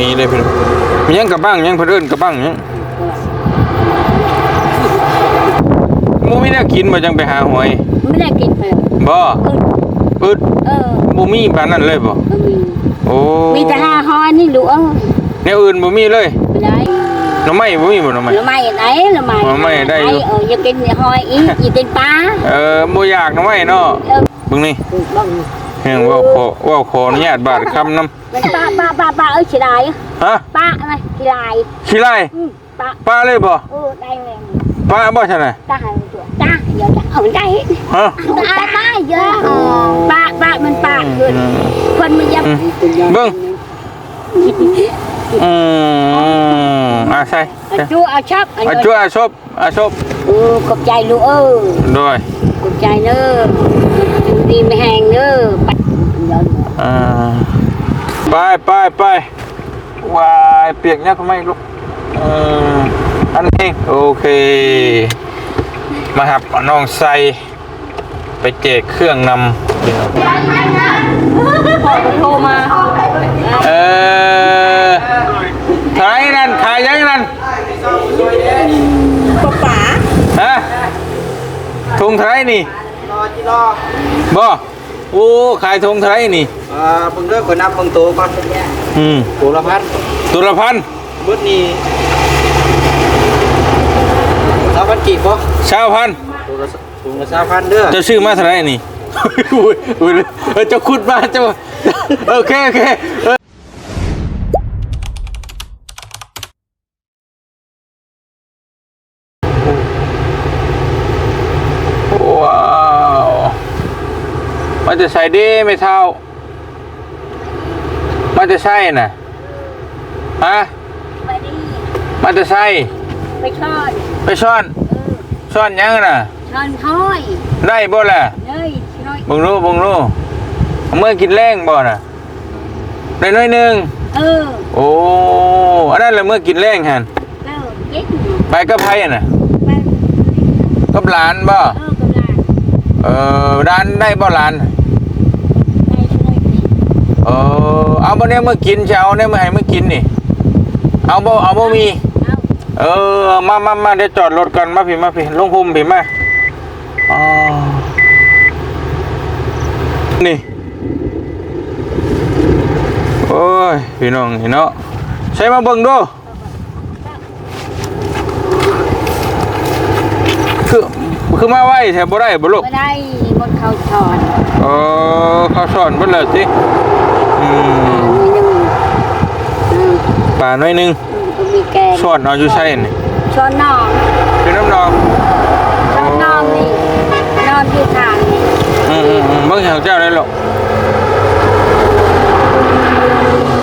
วยเลยพี่น้องมียังกระบังยังเพิ่นเอิ้นกระบังยังหมูมีแนวกินบ่จังไปหาหวยไม่ได้กินเลยบ่อึดอึดเออบ่มีปานนั้นเลยบ่ไม่มีโอ้มีแต่ห้าหอยนี่ลูกเออแนวอื่นบ่มีเลยไม่ได้หน่อไม้บ่มีบ่หน่อไม้หรือไม่ไหนหรือไม่หน่อไม้ได้อยู่เอออย่ากินหอยอีกอย่ากินปลาเออบ่อยากหน่อไม้เนาะเออเบิ่งนี่บัง เฮียงเว่าขอเว่าขออนุญาตบาดคำนำมันปลาปลาปลาปลาเอ้ยชิลายฮะปลาอะไรชิลายขี้ไล่อืมปลาปลาเลยบ่เออได้เลยปลาบ่ใช่น่ะตาหายตัวตาเดี๋ยวจะเอามันได้ฮะตาตาเยอะเออปลาปลามันปลาเกินคนมันยังอืมเบิ่งอืมอะใช่เอาจูเอาชอบอาช่วยอาชบอาชบเออขอบใจลูกเออด้วยขอบใจเนอะอยู่ดีไม่แห้งเนอะไปเดี๋ยว อ่า ไปไปไปวายเปียกเนี่ยทำไมลูกอืมอันนี้โอเค มาครับเอาน้องใส่ไปแจกเครื่องนำเดี๋ยวพ่อโทรมาเออขายนั่นขายยังนั่นป้าป๋าฮะทงไทยนี่รอที่รอบ่ โอ้ขายทงไทยนี่เอ่อเพิ่งเลิกคนนับเพิ่งโตก่อนอืมตัวละพันตุลพันธ์เบิดนี่สามพันกี่บ่ชาวพันธ์ตัวละตัวละสามพันเด้อเจะชื่อมาเท่าไหรนี่อุ้ยอุ้ยเออเจะขุดมาเจะโอเคโอเคเออว้าว มันจะใส่ดีไม่เท่า มันจะใช่น่ะฮะไปดิมันจะใส่ไปชอนไปซ่อนซ่อนยังน่ะชอนห้อยได้บ่ล่ะเลยน้อยบังรู้บังรู้เมื่อกินแรงบ่น่ะได้น้อยหนึงเออโอ้อันนั้นแหละเมื่อกินแรงหันเออเย็ดไปกับไผอะน่ะไปกับหลานบ่เออกำลังเออร้านได้บ่หลานไปช่วยนี่ เออ เอาบ่เนี่ยเมื่อกินจะเอาเนี่ยเมื่อให้เมื่อกินนี่ เอาบ่เอาบ่มีเอาเออ มามามาเดี๋ยวจอดรถก่อนมาพี่มาพี่ลงภูมิพี่มาอ๋อนี่ โอ้ย พี่น้องนี่เนาะใช้มาเบิ่งดูคือคือมาไหวแถวบ่ได้บ่ลูกไม่ได้บนเขาชอนเออเขาสอนเบิ่นเลยสิ อืมมีหนึ่งอืมป่าน้อยหนึงก็มีแกงสอนเอาอยู่ใช่นี่ชอนนองคือน้ำนองชอนนองนี่นอนที่ทางนี่อืมอืมอืมเบิ่งแถวเจ้าได้หรอก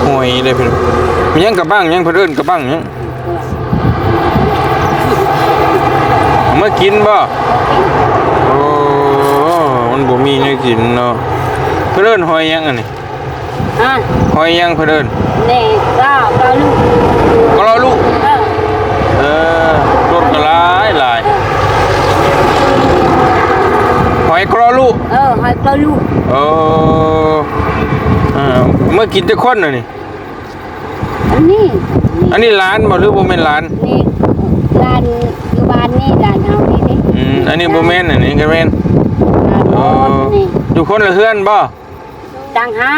ห่วยเลยพี่น้องมียังกระบังยังเพิ่นเอิ้นกระบังยังเอามากินบ่ โอ้ มันบ่มีแนวกินเนาะเพิ่นเอิ้นหอยยังอันนี้ อะหอยยังเพิ่นเอิ้นนี่ก็ก็ลูกก็รอลูก เออเออรถก็หลายหลายหอยกรอลูกเออให้ก็ลูกเอออ่าเมื่อกินจะค้นน่ะนี่ อันนี้อันนี้ร้านบ่หรือบ่แม่นร้าน นี่ร้านอยู่บ้านนี่ร้านเฮานี่นี่อืม อันนี้บ่แม่นอันนี้ก็แม่นร้านเอโอ้อนี่อยู่คนละเฮือนบ่ตังฮะ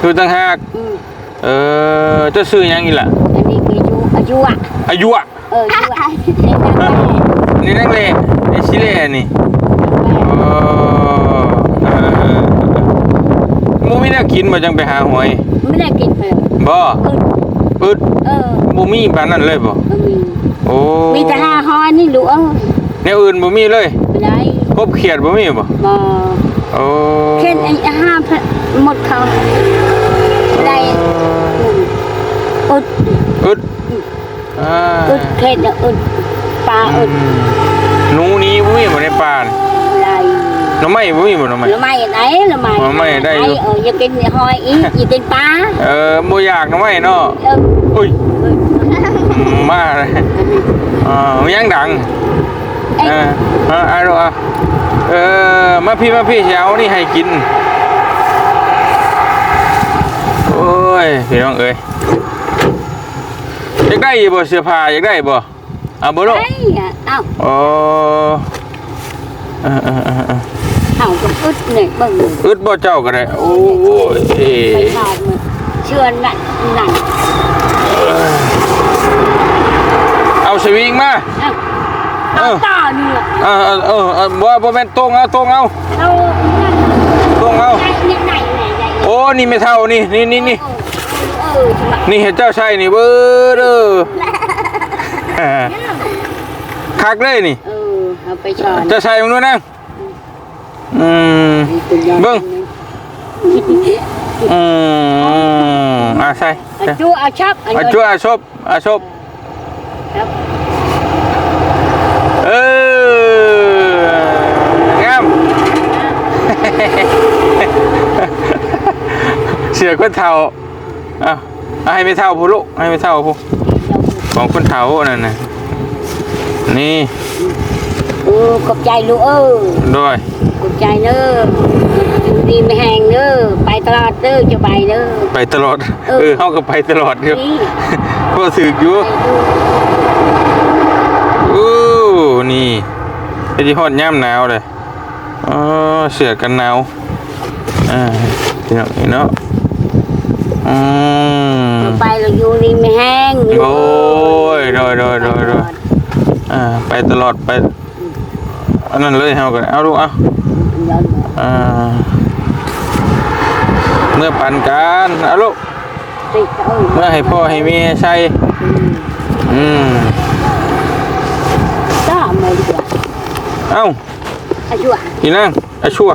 อยู่ต่างหากอืมเออเจะซื้อหยังอีกล่ะอันนี้คืออายุอายุอะอายุอะเอออายุอะนี่ฮะนะนี่นักเลนี่สิเลนี่เออเออหมูมีแนวกินบ่จังไปหาหวยไม่ได้กินเลยบ่อึดอึดเออบ่มีปานนั้นเลยบ่มันมีโอ้มีแต่ห้าหอยนี่ลูกเออแนวอื่นบ่มีเลยไม่ได้กบเขียดบ่มีบ่ มา โอ้เช่นไอ้ห้าพันหมดเขาได้อืมอึดอึดอ่าอึดเข็ดอะอึดปลาอึดหนูนี้บ่มีบ่ในป่านี่อะไรหน่อไม้บ่มีบ่หน่อไม้หรือไม่ไหนหรือไม่หน่อไม้ได้อยู่ เอออย่ากินหอยอีกอย่ากินปลาเออบ่อยากหน่อไม้เนาะเอออุ้ยเออมาเลยอ่ายังดังไอ้เออเออเอาลูกเอาเออมาพี่มาพี่สิเอานี่ให้กิน โอ้ย พี่น้องเอ้ยากได้อยู่บ่เสื้อผ้าอยากได้บ่เอาบ่ลูกไอ้อะเอ้าอ๋อเออเออเออเออเอ้าก็อึดเนี่ยเบิ่งเลยอึดบ่เจ้าก็ได้ โอ้ยเอ้ไปทอดมือเชื่อนั่นนั่นเอาสวิงมาเอ้า เอาต่อนี่แหละเออเออเออเออบ่บ่แม่นตรงเอาตรงเอาเอานั่นตรงเอาไหนนี่ไหนไหนไหนโอ้นี่ไม่เท่านี่นี่นี่นี่เออจังหวะนี่เห็นเจ้าใช่นี่เบ้อเด้อคักเลยนี่ เออเอาไปช้อนเจ้าใช่มึงดูนะอืมเบิ่งอืมอะใช่เอาจูเอาชับอาชัวอาชบอาชบครับ เอองาม เสือคนเท่าเอาเอาให้ไม่เท่าผู้ลูกให้ไม่เท่าผู้ของคนเท่านั่นน่ะนี่เออขอบใจลูกเออด้วยขอบใจเนอะอยู่ดีไม่แห้งเนอะไปตลาดเนอะจะไปเนอะไปตลอด เออเออเขาก็ไปตลอดครับนี่ก็สึกอยู่อู้ นี่ไอ้ที่ฮอดย่ำหนาวเลยอ๋อเสือกันหนาวอ่าพี่น้องนี่เนาะอืมไปเราอยู่ดีไม่แห้งโอ้ยโดยโดยโดยโดยอ่าไปตลอดไปอันนั้นเลยเฮากันเอาลูกเอาอ่าเมื่อปันกันเอาลูกติดเออเมื่อให้พ่อให้แม่ใช้อืม ก็ไม่ดีกว่า เอ้าอายุอะอีนั่งอาชัว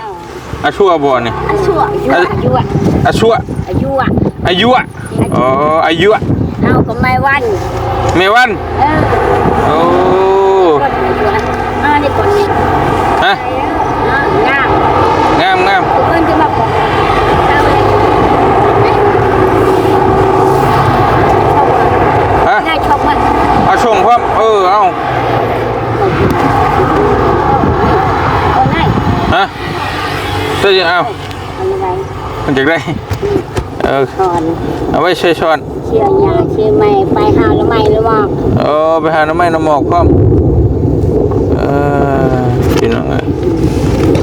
อาชัวบ่นี่อายุอะอายุอะอาชัวอายุอะอายุอะอ๋ออายุอะเอาก็ไม่วันแม่วันเออโอ้คนอายุอะอ่านี่คนนี้ฮะอ่างามงามงามทุกคนจะมาบอกเอาเลยฮะง่ายชอบมันเอาชงพร้อมเออเอาเอาง่าย ฮะ เจะเอาเอายังไงมันจะได้เออก่อนเอาไว้ใช้ช้อนเชียร์ยาเชียร์ไม่ไปหาแล้วไม่แล้วว่าเออไปหาน้ำไม้น้ำหมอกพร้อมเออพี่น้องเอ้ย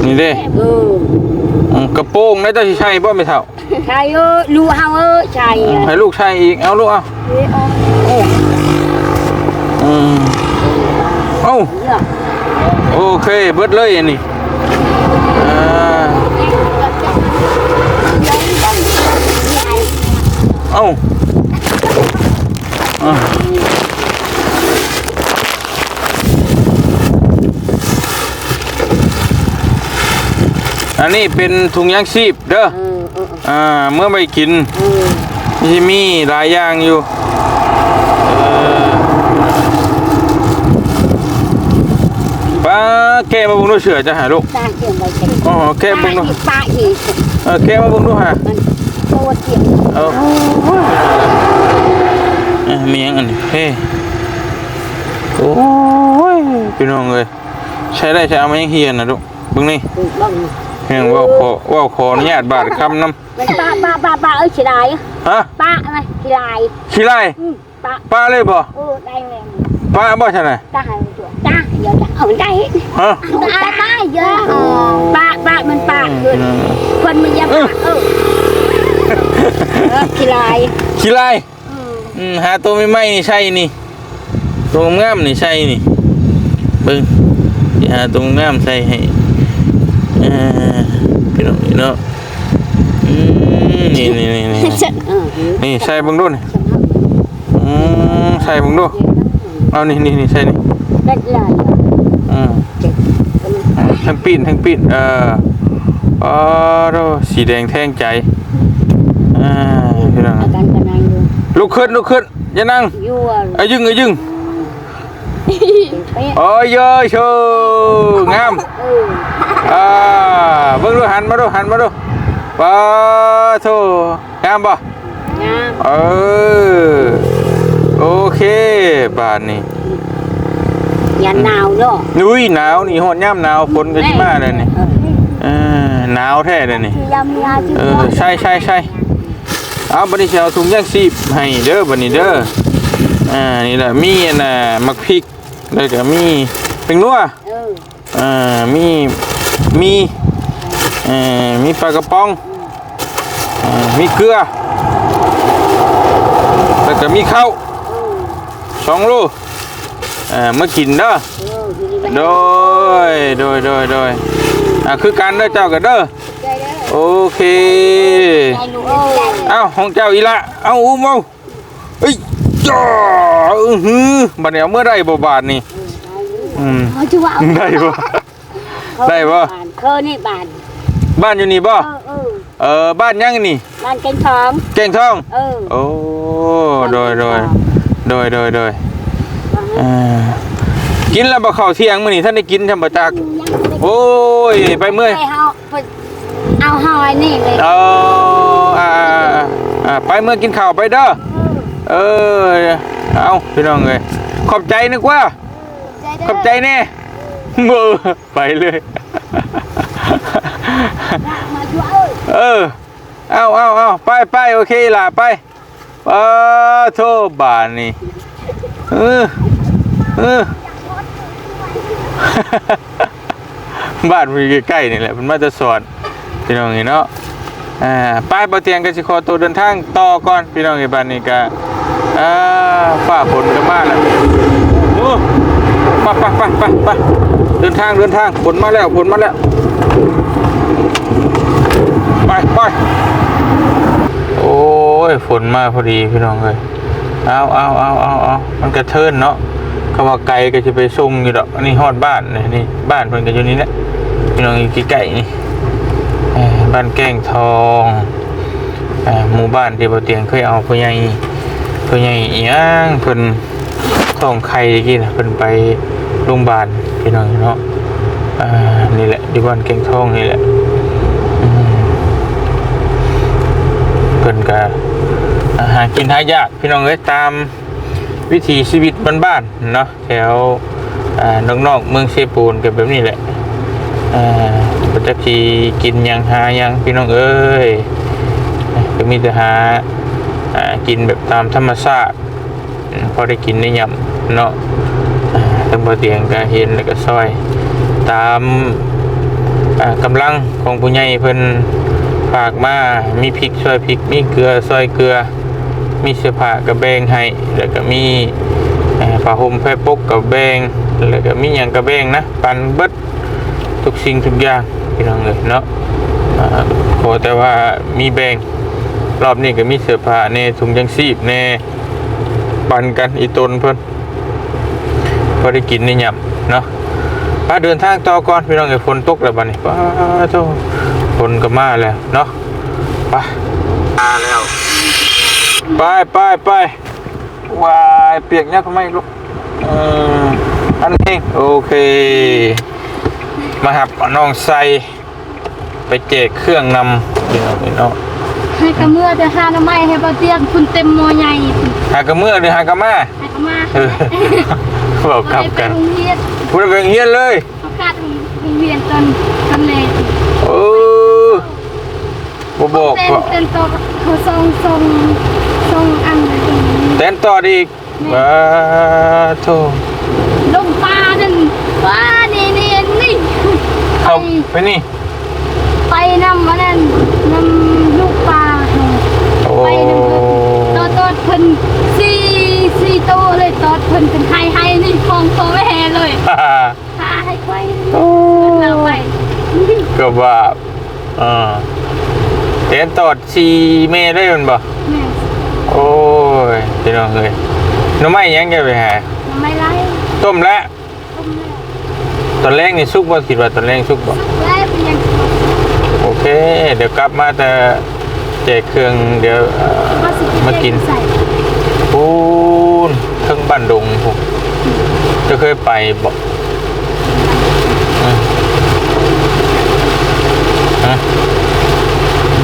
นี่เด้เอออืมกระโปรงได้เจ้าสิใช่บ่ไม่เท่า ชายเออลูเฮาเออชายอะให้ลูกใช้อีก เอาลูกเอาเฮ้ยเอาอืมเอาเลือกโอเค เบิดเลยอันนี้อ่า เอาอะอันนี้เป็นถุงยางชีพเด้อเออเอออ่า เมื่อไปกินเออที่มีหลายอย่างอยู่เอ่อป้าแกมาบุงดูเสือจะหาลูกตาเขียนไปเขียนอ๋อแกบุงดูตาอีกเออแกมาบุงดูหา มันโตเขียนเออเอ้ยมีหยังอันนี้เฮ้โอ้ยพี่น้องเลยใช้ได้ใช้เอามายังเฮียนนะลูกเบึงนี่ถูกบ้างเพียงว่าวขอว่าวขออนุญาตบาดคำน้มันป้าป้าป้าป้าเอ้ยชิลายำฮะป้าอะไรชิลายขี้ไล่อืมป้าป้าเลยบ่เออได้เลยป้าบ่ใช่ไหมตาหายตัวตาเดี๋ยวจะเอาได้ฮะ ตาตาเยอะป้าป้ามันป้าคือคนมันยังป้าเออ เออชิลายขี้ไล่อืมอืมหาตัวไม่ไหม้นี่ใช่นี่ตัวงามนี่ใช่นี่เบิ่งสิหาตัวงามใส่ให้เอ่าพี่น้องพี่น้องอืมนี่นี่นี่นี่เออนี่ใส่เบิ่งดูนี่อืมใส่เบิ่งดูเอานี่นี่นี่ใส่นี่ได้เลยอืมทั้งปีนทั้งปีนเอออ๋อโดสีแดงแท่งใจอ่า พี่น้องอาการกันนายอยู่ลุกขึ้นลุกขึ้นอย่านั่งยั่วอายึงอายึงเป๊ะโอ้ยเยอะโชงามเอออ่าเบิ่งดูหันมาดูหันมาดูปะโถงามป่ะงามเออโอเคบาทนี้ยันหนาวเนาะนุ้ยหนาวนี่ฮอดย่ำหนาวฝนก็สิมาเลยนี่เออหนาวแท้เลยนี่คือยำยาที่เออใช่ใช่ใช่ เอาบัดนี้สิเอาถุงยางชีพให้เด้อบัดนี้เด้ออ่านี่แหละมีอันน่ะมักพริกแล้วก็มีเป็นนัวอ่ามีมีเอ่อมีปลากระป๋องอ่ามีเกลือแล้วก็มีข้าวสองโลอ่ามากินเด้อเอออยู่นี่โดยโดยโดยโดยอ่าคือกันเด้อเจ้ากันเด้อใจเด้อโอเค เอ้ยเอ้าของเจ้าอีละเอ้าอุ้มเอาเอ้ยจ้าอื้อหือบัดนี้เอาเมื่อไรบ่บาทนี่อืมเขาจะว่าเอาได้บ่ได้บ่บ้านเคอนี่บ้านบ้านอยู่นี่บ่เออเออเออบ้านยังนี่ บ้านเก่งทองแกงทอง เออโอ้โดยโดยโดยโดยโดยอ่ากินแล้วบ่เข้าวเที่ยงมื้อนี้ท่านได้กินทำบ่จักโอ้ยไปเมื่อยไปเอาไปเอาหอยนี่เลย เอาอ่า อ่าอ่าไปเมื่อกินข้าวไปเด้อเออเอาพี่น้องเอ้ยขอบใจนึกว่า ขอบใจแน่เบอไปเลยมาช่วยเอ้ยเออเอาเอาเอาไปไปโอเคล่ะไปเออโทษบานนี่เออเออบ้านมันอยู่ใกล้ๆนี่แหละมันมาจะสอนพี่น้องเห็นเนาะ อ่าไปบาเตียงกันสิขอตัวเดินทางต่อก่อนพี่น้องไอ้บ้านนี่ก็อ่าฝ่าฝนก็มาแล้วโอ้ไปไปไปไปไปเดินทางเดินทางฝนมาแล้วฝนมาแล้วไปไปโอ้ยฝนมาพอดีพี่น้องเลยเอาเอาเอาเอาเอามันกระเทินเนาะเขาว่าไกลก็จะไปส่งอยู่ดอกอันนี้ฮอดบ้านนี่นี่บ้านเพิ่นก็อยู่นี่แหละพี่น้องอยู่ใกล้ๆนี่ บ้านแก้งทองหมู่บ้านที่บ่เตียงเคยเอาพ่อใหญ่พ่อใหญ่อีหยังเพิ่นท้องไข่ตะกี้นะเพิ่นไปโรงพยาบาลพี่น้องเนาะอ่านี่แหละอยู่บ้านแก้งทองนี่แหละเพิ่นก็หากินหายากพี่น้องเอ้ยตามวิถีชีวิตบ้านๆเนาะแถวอ่านอกๆเมืองเซปูนก็แบบนี้แหละ อ่าปัจจักีกินยังหายังพี่น้องเอ้ยก็มีแต่หาอ่ากินแบบตามธรรมชาติพอได้กินได้ยำเนาะตั้งบ่เตียงก็เห็นแล้วก็ซอย ตามอ่ากำลังของผู้ใหญ่เพิ่นฝากมามีพริกช่วยพริกมีเกลือซอยเกลือ มีเสื้อผ้ากระแบงให้แล้วก็มีผ้าห่มแพรปกกระแบงแล้วก็มีอย่างกระแบงนะปันเบิดทุกสิ่งทุกอย่าง พี่น้องเลยเนาะอ่าขอแต่ว่ามีแบงรอบนี้ก็มีเสื้อผ้าแน่ถุงยังชีพแน่ปันกันอีตนเพิ่นพอได้กินในยำเนาะพาเดินทางต่อก่อนพี่น้องเอ้ยฝนตกแล้วบัดนี้ป้าโตคนก็มาแล้วเนาะไปมาแล้วไปไปไปวายเปียกเนี่ยทำไมลูกอืมอันนี้โอเค มาหับน้องใส่ไปแจกเครื่องนำพี่น้องพี่น้องให้กระเมื่อจะหาหน้ำไม้ให้เบาเตียงคุณเต็มโมใหญ่หากระเมื่อหรือหากระมาให้กระมาเออบอกกลับกันโรงเรียนพูดเป็นเฮียนเลยเขาคาดโรงเรียนตอนตอนเลนเออบ่บอกเป็นว่าเป็นตัวเขาทรงทรงทรงอันเต้นต่อดีอีกว้าโธ่ลงปลานั่นว้านี่นี่นี่ เข้าไปนี่ไปนำมันนั่นนำลูกปลาโอ้ไปนำตัวตัวเพิ่นสี่สี่ตัวเลยตัวเพิ่นเป็นไฮไฮนี่ฟองตัวไม่แห่เลยฮ่าฮ่าพาให้ค่อยโอ้เราไปก็ว่าอ่าเต้นตอดชีเมย์ได้มันบ่แม่โอ้ยพี่น้องเอ้ยหน้ำไม้ยังจะไปหาไม่ไล่ต้มแล้วต้มแล้ว ตอนแรกนี่สุกบ่คิดว่าตอนแรกสุกบ่ไล่เป็นยังโอเค เดี๋ยวกลับมาแต่แจกเครื่องเดี๋ยวเอ่อว่าสิมากินใส่ปูนเทิงบ้านดงผมจะเคยไปบอก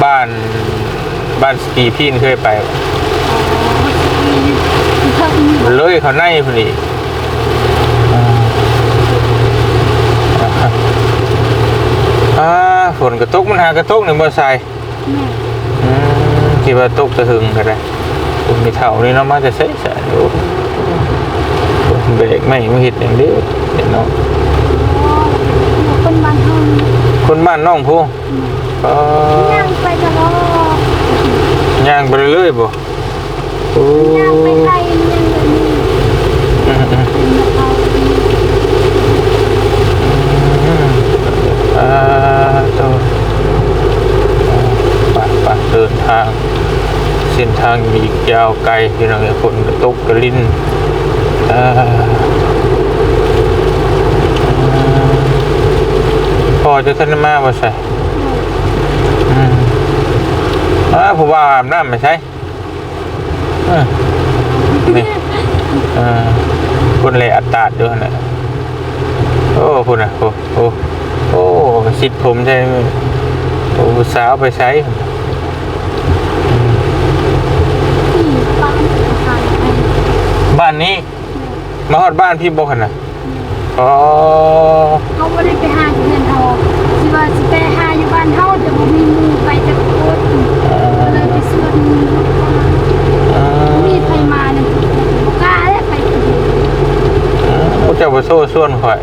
บ้านบ้านสกีพี่นเคยไปบ่เพิ่มเลยเขาในพอดีอ่า ฝนกระตกมันหากระตกหนึ่งบ่ใส่แม่อืมคิดว่าตกจะหึงก็ได้คุณมีเท่านี่เนาะมาจะเสะๆอยู่เบรกไม่มาเห็ดอย่างเดียวเห็นเนาะคนบ้านเฮาคนบ้านน้องพูก็ย่างไปตลอดย่างไปเรื่อยๆบ่โอ้ย่างไปไทยยังแบบนี้อืมอืมเป็นแบบเอา อ่าตัวปะปะเดิน ทาง เส้นทางมีอีกยาวไกลพี่น้องเอ้ยฝนกระตกกระลินอพอจะทันมาบ่ใส่อ่าผมว่าอาบน้ำไม่ใช่อ่านี่อ่คนเลยอัดตาดด้วยนะโอ้คุณอะโอ้โอ้โอ้สิทธิ์ผมใช่โอ้สาวไปใช้ ที่บ้านทางไป บ้านนี้ มาฮอดบ้านพี่บอกกันนะอ๋อเขาไม่ได้ไปหาอยู่เงินทองสิว่าสิไปหาอยู่บ้านเฮาแต่บ่มีมือไปจะโคตรก็เลยไปสวนอ่ามีใครมาเนี่ยบ่กล้าเลยไปคนเดียวผู้เจ้าบ่โซ่ส่วนข่อย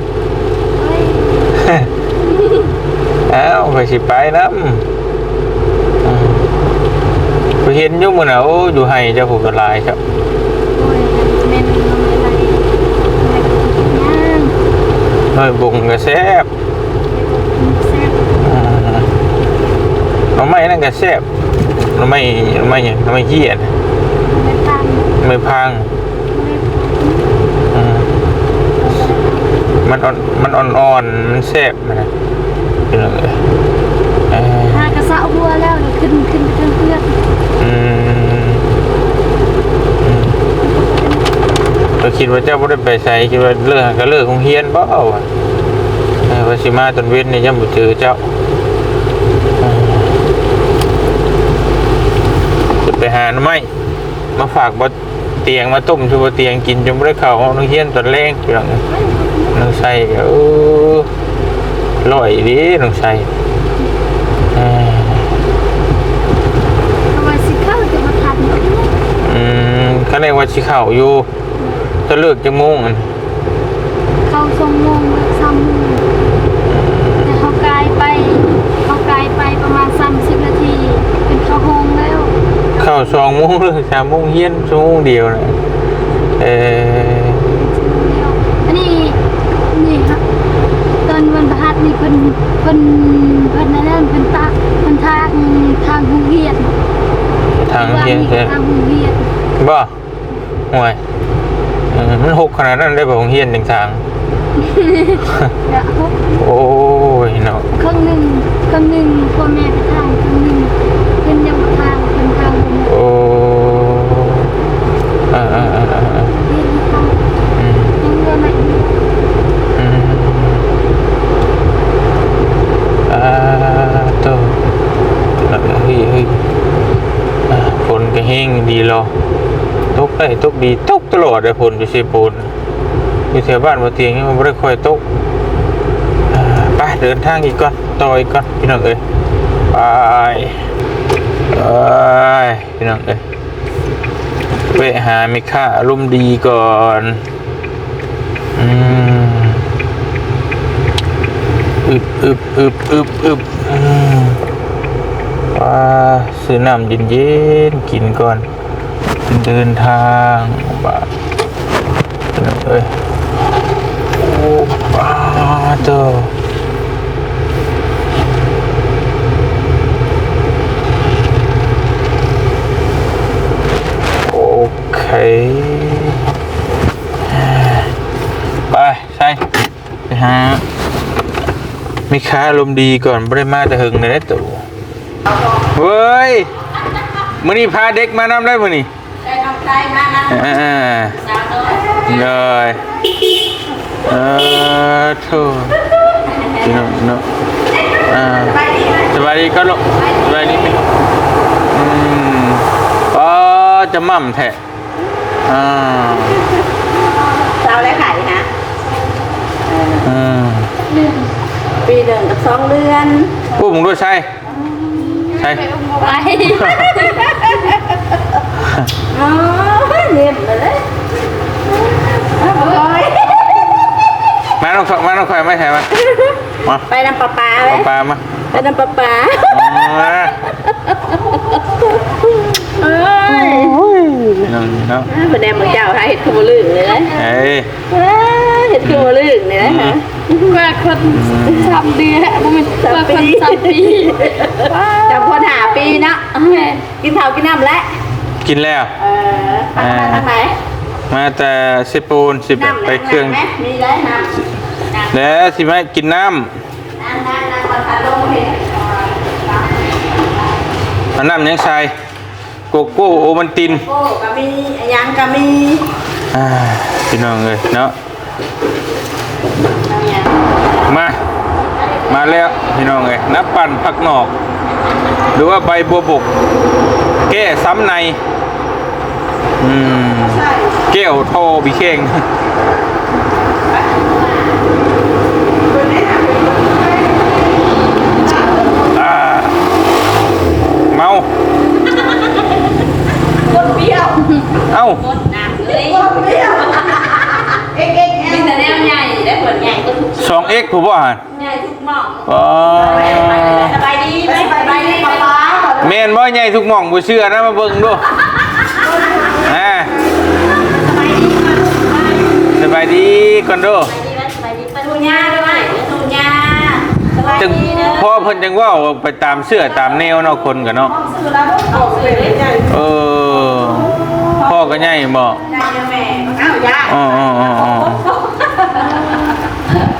เฮ้ยเอ้าวไปสิไปน้ำอืมไปเห็นอยู่มื้อน่ะโอ้อยู่ให้เจ้าผู้กระลายครับโอ้ยแม่ นบ่แม่นอะไรอะไรก็ย่างน้อยบุงก็แซ่บแซ่บอืมหน่อไม้นั่นก็แซ่บหน่อไม้หน่อไม้หยังหน่อไม้เหี้ยน่ะไม่ตามไม่พังอืมมันอ่อนมันอ่อนๆมันแซ่บมันนะเป็นจังไงเอ้ยหากระสะบัวแล้วนี่ขึ้นขึ้นขึ้นเพื่อนอืมอืมเรา คิดว่าเจ้าบ่ได้ไปใส่คิดว่าเลิกก็เลิกคงเฮียนบ่เอาอะเออว่าสิมาตอนเว้นนี่ยังบ่เจอเจ้าอืมขึ้นไปหาหน่อไม้มาฝากบ่เตียงมาต้มชูบ่เตียงกินจนบ่ได้เข้าห้องเฮียนตอนแรงพี่น้องน้องใส่ก็เออร่อยดีน้องใส่เออเอาไว้สิเข้าจะมาทันอืมเขาเรียกว่าชิเข่าอยู่ จะเลิกจะโมงอันเข้าทรงงงซ้ำงแต่เขากายไปเขากายไปประมาณ30นาที เป็นเข้าห้องแล้วเข้าสองโมงหรือสามโมงเย็นชั่วโมงเดียวนะเอออันนี้นี่ครับตอนวันพฤหัสนี่เพิ่นเพิ่นเพิ่นนั่นนเพิ่นตาเพิ่นทางทางหูเวียดทางเฮียนนี่เฮียนทางหูเวียดบ่ห่วยเออ มันหกขนาดนั้นได้บ่ของเฮียนหนึ่งทางแล้วเขาโอ้ยเนาะครึ่งหนึ่งครึ่งหนึ่งพ่อแม่ไปทางครึ่งหนึ่งเพิ่นยังบ่ทางเพิ่นทางบ่หมดโอ้อ่าอ่าอ่าอ่าเรียนทางอืมยังเรียนใหม่อยู่อืมอ่าโตเฮ้ยเฮ้ยอ่าฝนก็แห้งดีรอตกได้ตกดีตก ตลอดเลยฝนอยู่เชยปูนอยู่แถวบ้านบ่เตียงนี่มันไม่ได้ค่อยตกไปเดินทางอีกก่อนต่ออีกก่อนพี่น้องเอ้ยไปไปพี่น้องเอ้ยเวหาไม่ค่าอารมณ์ดีก่อนอืมอึบอึบอึบอึบอึบว่าซื้อน้ำเย็นๆกินก่อน เดินทางบาเอ้ยโอ้บาเตอโอเคไปใช่ไปหามีค้าอารมณ์ดีก่อนไม่ได้มาแต่หึงเลยนะตู่เว้ยมื้อนี้พาเด็กมานำได้มื้อนี้ได้น้ อ่าสาวน้อยเลยเออถูกนนอ่าสบายดีก็ลูกสบายดีไหมอืมอ๋อจะมั่มแท้อ่าสาวได้ไข่นะอืมปีหนึ่งกับสองเดือนพูดมึงด้วยใช่ใช่ไป อ๋อเน็บไปเมาน้องคอยมาน้องคอยไม่ใช่ไหมมาไปน้ำปลาปลาปปลามาไปน้ำปลาปลาเอ้ยนังนาะเป็แดงมือเจ้าค่ะเห็ดขมลื่นเลยเฮ้ยเห็ดขมลื่นเลยฮะว่าคนสามเดือนมันว่าคนสามปีจำคนหาปีนะกินเผากินน้ำแล้ว กินแล้ว เออไปมาทางไหนมาแต่สิปูนสิบน้ำไปเครื่อง น้ำไหมมีแล้วน้ำน้ำแล้วสิไม่กินน้น้ำน้ำน้ำมาทานลงเห็นำอันน้ำยังใส่โกโก้โอมันตินโอ้ก็มียังก็มีอ่าพี่น้องเลยเนาะน้ำยังมา มาแล้วพี่น้องเลยนับปั่นผักหนอก หรือว่าใบบัวบก แก้ซ้ำใน อืมแก้วโทบีเข่งอ่าเมา คนเปรี้ยวเอ้าคนน้ำเลยคนเปรี้ยวเอ็กเอ็กมีแต่แนวใหญ่ได้ผลใหญ่ก็ทุกสองเอ็กผู้บ่หันใหญ่ทุกหม้องอ๋อสบายดีไหมสบายดีป๊าป๊าเมนบ่ใหญ่ทุกหม่องบ่เชื่อนะมาเบิ่งดู อ่าสบายดีก่อนดูสบายดีปะทูญ่าด้วยปะทูญ่าสบายจึงดีเด้อพ่อเพิ่นจังว่าไปตามเสื้อตามแนวเนาะคนกันเนาะซื้อแล้วเอาซื้อเลยใหญ่เออพ่อก็ใหญ่บ่ได้เด้อแม่อ้าวย่าอ๋ออ๋ออ๋ออ๋อ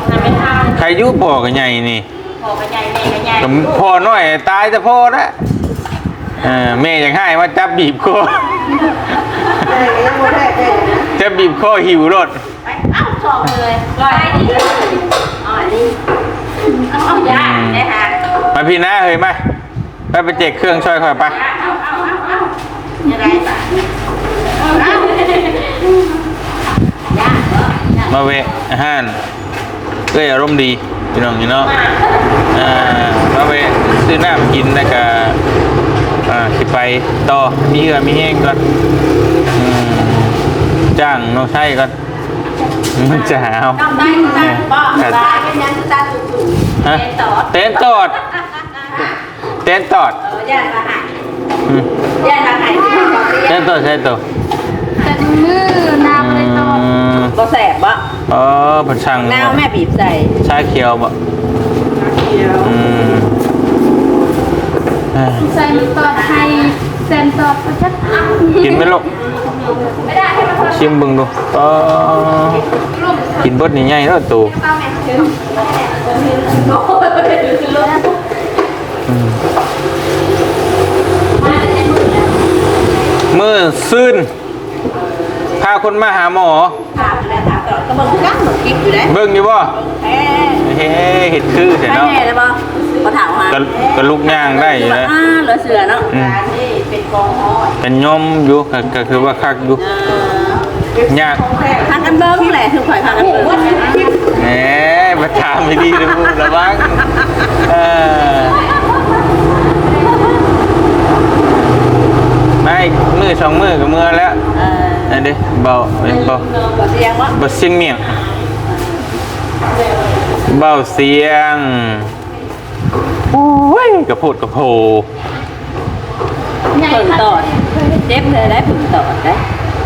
ทำไปทานใครอยู่พ่อก็ใหญ่นี่พอไปใหญ่แม่ก็ใหญ่ก็พ่อน้อยตายแต่พ่อนะ เออแม่อยากให้มาจับบีบคอจับบีบคอหิวรถไปเอ้าสองเลยไปดีอ๋อดีเอาย่าได้ค่ะมาพี่นะเฮ้ยมาไปไปเจกเครื่องช่วยค่อยไปเอาเอาเอาเอาจะได้ปะเอาเอาย่าเนาะย่ามาเวะอาหารเอ้ยอารมณ์ดีพี่น้องนี่เนาะอ่ามาเวะซื้อน้ำกินแล้วก็อ่าสิ ไปต่อ มีเหือมีแห้งก่อนอืมจ้างน้องใช้ก่อนมันจะหาเอา ต้องได้ต้องได้ป้อตาเป็นยังตาตุ่มฮะ เต้นตอดเต้นตอด เต้นตอดเออย่ามาหายอืมย่ามาหายที่ห้องบอกเรียเต้นนตอดใช่ตัวแต่มือน้ำอะไรตอนอืมบ่แสบบ่เออผัดช่างน้าแม่บีบใส่ชาเขียวบ่อืมอ่า ใส่ตอดไทยแซนตอดประชัดกินไหมลูกไม่ได้ให้มันคนละชิมเบึงดูเออกินเบดนี่ใหญ่แล้วตูเป้าแม่ถึงมือซื่นพาคนมาหาหมอถามแล้วถามต่อก็บ่คือกันบ่คิดอยู่เด้เบิ่งอยู่บ่เอ๊ะเฮ้เห็ดคือไปแต่เนาะ ก็ก็ลุกย่างได้อยู่นะอ่าเหลือเสือเนาะอืมร้านนี่เป็นกองห้อยเป็นยมอยู่ก็ก็คือว่าคักอยู่เออยากพากันเบิ่งแหละคือข่อยพากันเบิ่งแหมมาถามไม่ดีเลยพูดระวังเออไม่มือสองมือกับมือแล้วเออนั่นดิเบาเป็นเบาบ่เสียงว่าเบาเสียงเมียงเบาเสียงโอ้ยกระโพดกระโพใหญ่ผึ่งค่ะตอดเจ็บเลยได้ผึ่งตอดได้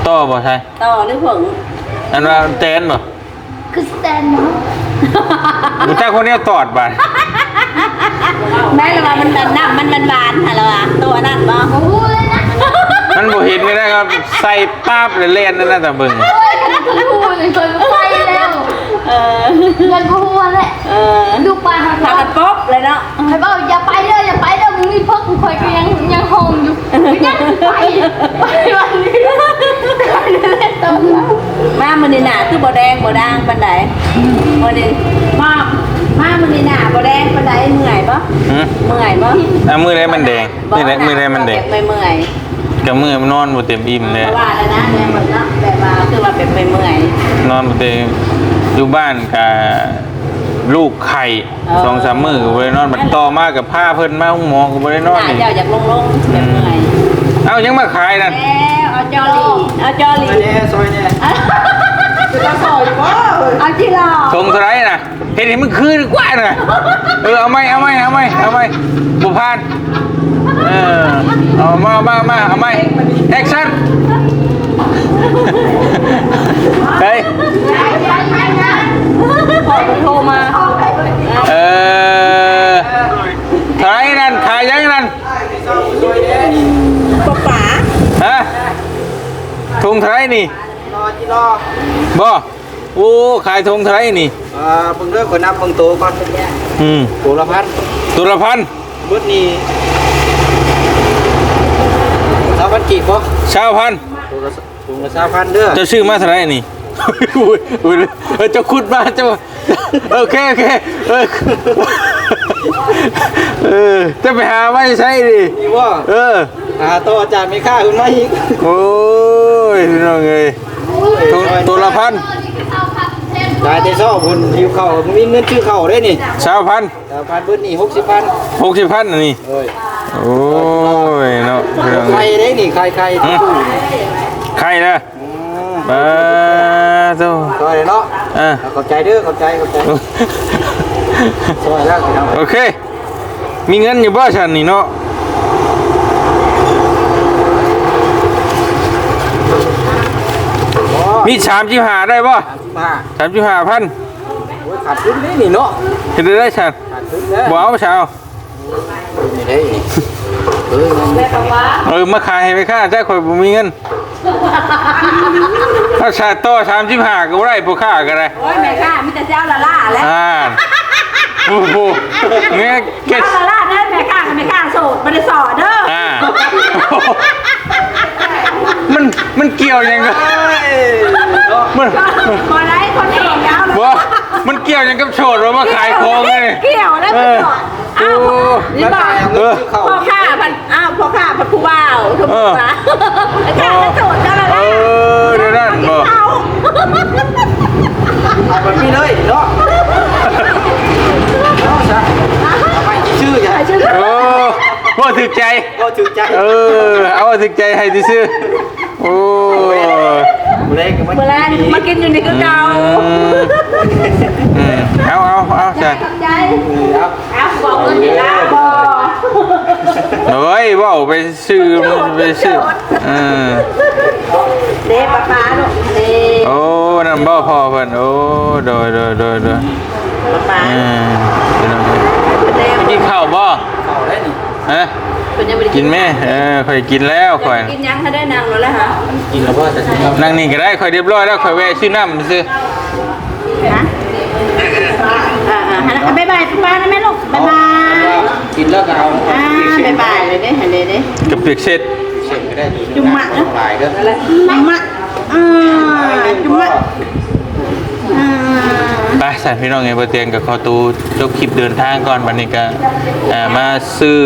ต่อบ่ใช่ต่อหรือผึ่งอันว่าเต้นบ่คือสแตนเนาะบุตรคนนี้ตอดบ่แม่ละว่ามันมันน้ำมันมันบานฮะละว่าตัวนั่นบ่โอ้โหเลยนะมันบ่เห็นเลยนะครับใส่ป๊าบเลยเล่นนั่นน่ะแต่เบิ่งโอ้ยกันทุกคู่เลยเคยไปแล้วเออเงินกูหัวแหละ เออ ดูปลาหา พากัน ป๊อบเลยเนาะใครบอกอย่าไปเด้ออย่าไปเด้อมึงมีพวกกูคอยก็ยังยังหงอยู่ยังไปไปวันนี้เล่นตรงแล้วมามื้อนี้หน้าคือบ่แดงบ่ด่างปานใดมื้อนี้มามามื้อนี้หน้าบ่แดงปานใดเมื่อยบ่หืมเมื่อยบ่อะมือใดมันแดงมือใดมือใดมันแดงไม่เมื่อยกับมือมันนอนบ่เต็มอิ่มเพเลยราะว่าแล้วนะเนี่ยมันเนาะแบบว่าคือว่าเป็นไปเมื่อยนอนบ่เต็มอยู่บ้านกับ ลูกไข่เออ สองสามมื้อก็บ่ได้นอนมันต่อมากับผ้าเพิ่นมาห้องหมอก็บ่ได้นอนหน้านี่เจ้าอยากลงๆแบบเมื่อยเอ้ายังมาขายนั่นแล้วเอาจอลีเอาจอลีซอยแน่ซอยแน่จะต้องซอยอยู่บ่เอาจิรอทงเท่าไหร่น่ะเฮ็ดนให้มันคืนกว่าน่ะเออเอาไหมเอาไหมเอาไหมเอาไหมบุพานเออเอามามามาเอาไหมแอคชั่นเฮ้ย พ่อโทรมา เออเท่าไหรนั่นขายยังนั่น ป้าป๋า ฮะทุ งเท่าไหรนี่ รอจิรอบ่โอ้ขายทุงเท่าไหรนี่อ่าเพิ่งเด้อคนนับเบิ่งโตก่อนอืมตัวละพันตัวละพันเบิดนี่สามพันกีบบ่ชาวพันตัวละตัวละสามพันเด้อเจะชื่อมาเท่าไหรนี่อุ้ยอุ้ยเออเจะขุดมาเจะโอเคโอเคเออเออจะไปหาไม่ใช่ดินี่บ่เออหาต่ออาจารย์ไม่ค่าขึ้นมาอีกโอ้ ยพี่น้องเอ้ยตัวตัวละพันตายแต่ซ่อบุญหิวข้าวมีเงินซื้อข้าวได้นี่ชาวพันสามพันเบิดนี่หกสิบพันหกสิบพันอันนี่เอ้ยโอ้ยเนาะพี่น้องใครเอ้ยได้นี่ใครใครที่ตู้ใครนะอืมบ้าตัวซอยเนาะอะเข้าใจเด้อเข้าใจเข้าใจซอยแล้วครับโอเค มีเงินอยู่บ้าฉันนี่เนาะ มีสามจิบหาได้ป่ะมาสามจิบหาพันโอ้ยขาดทุนได้นี่เนาะเห็นได้ได้ฉันขาดทุนแล้วบ่เอาเช้านี่ได้นี่เออเงินแม่ป้าป๋าเออมาขายให้ไปค่าจ้าข่อยบ่มีเงินถ้าชาติต่อสามจิบหาก็บ่ได้บ่ค่าก็ได้โอ้ยแม่ข้ามีแต่เจ้าละล่าแล้วอ่าโอ้โหเนี่ยเก็ตเจ้าละล่าเด้อแม่ข้ากับแม่ข้าโสดไม่ได้สอดเด้ออ่า มันมันเกี่ยวยังไงมันพอได้คนเองแล้วบ่มันเกี่ยวยังกับโฉดว่ามาขายของไงเกี่ยวแล้วเอมันอสอดอ้าวโอ้นี่บอกเออพ่อข้าพันอ้าวพ่อข้าพันผู้บ่าวถูกไหมแม่ข้าจะโสดเจ้าละเอล่าอเดี๋ยวนั่นบ่เอาเอาแบบนี้เลยเนาะเนาะจ้ะเอาไปชื่อ จ้ะชื่อโอ้บ่ถึกใจก็ถึงใจเออเอาถึกใจให้ซื่อๆโอ้เล็กมันเมื่อไรมากินอยู่ในกระเจ้าอืมเอาเอาเอาจ้ะใจครับเอาบอกเงินดีละบอกเฮ้ยว้าไปซื้อไปซื้อเออเด้ปลาปลาลูกเด้โอ้นั่นบ่พอเพิ่นโอ้โดยโดยโดยโดยปลาปลาอืมพี่น้องเด้กินข้าวบ่ ฮะเป็นยังไม่ได้กินไหมเออข่อยกินแล้วข่อยกินยังถ้าได้นางแล้วแหละฮะกินแล้วว่าจะกินแล้วนั่งนี่ก็ได้ข่อยเรียบร้อยแล้วข่อยแวะซื้อน้ำซื้อฮะอ่าอ่าฮะบ๊ายบายป้านะแม่ลูกบ๊ายบายกินแล้วก็เอาอ่าบ๊ายบายเลยเด้เห็นเด้เด้กับเปียกเสร็จเช็คก็ได้จุ่มหมักนะหลายเด้อมะอ่าจุ๊มะอ่า ไปสายพี่น้องไงบ่เตียงกับขอตูจบคลิปเดินทางก่อนวันนี้ก็เอ่อมาซื้อ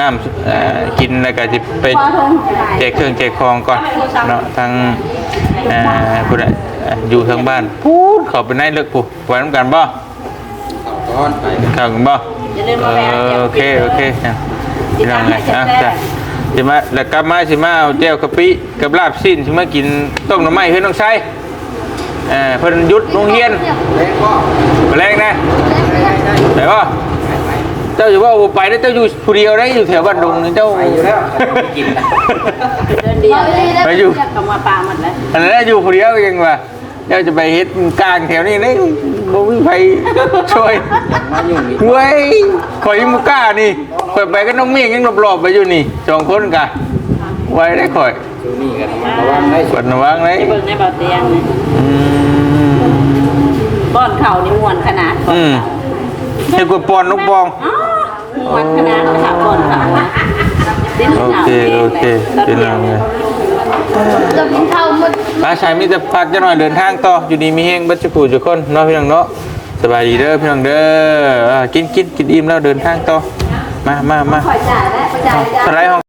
น้ำเอ่อกินแล้วก็สิไปปลาทงแจกเครื่องแจกของก่อนเนาะทางเอ่อผู้ใดเอ่ออยู่ทางบ้านพูดเขอไปไหนเลิกปุ๊ไว้น้ำกันบ่เข้าก้อนไปเข้ากันบ่อย่าลืมเอมาแวะอโอเคโอเคอะพี่น้องไงอะจ้ะสิมาแล้วกลับมาสิมาเอาแจ่วกะปิกับลาบสิ้นสิมากินต้มหน่อไม้เฮือนน้องชาย เอ่อเพิ่นหยุดโรงเรียนเล็กก็มาแรงนะได้ได้ไหนบ่เจ้าอยู่ว่าบ่ไปได้เจ้าอยู่ผู้เดียวได้อยู่แถวบ้านดงนี่เจ้าไปอยู่แล้วกินเดินเดียวเลยไปอยู่คำว่าปลาหมดแล้วอันนั้นอยู่ผู้เดียวยังว่าเจ้าจะไปเฮ็ดกลางแถวนี้นี่บ่มีใครช่วยมาอยู่นี่เว้ยข่อยยังบ่กล้านี่ข่อยไปก็น้องเมียงยังหลบๆไปอยู่นี่สองคนกะไว้ได้ข่อยอยู่นี่กันระวังได้กดระวังเลยไอ้เบิ่งในเบาเตียงนี่อืม ป้อนเข่านี่ม่วนขนาดป้อนอืมเข่าให้กดปอนลูกบอง อ๋อม่วนขนาดค่ะป้อนเข่าอะดิ้นโอข่าเค โอเคเป็นยังไงจะกินข้าวหมดป้าชายมีแต่พักจะหน่อยเดินทางต่อ อยู่ดีมีเฮงบัจจุกูจุกคนเนาะพี่น้องเนาะ สบายดีเด้อพี่น้องเด้ออ่ากินกินกินอิ่มแล้วเดินทางต่อ มามามาคอยจ่ายแล้วคอยจ่าย สไลด์ห้อง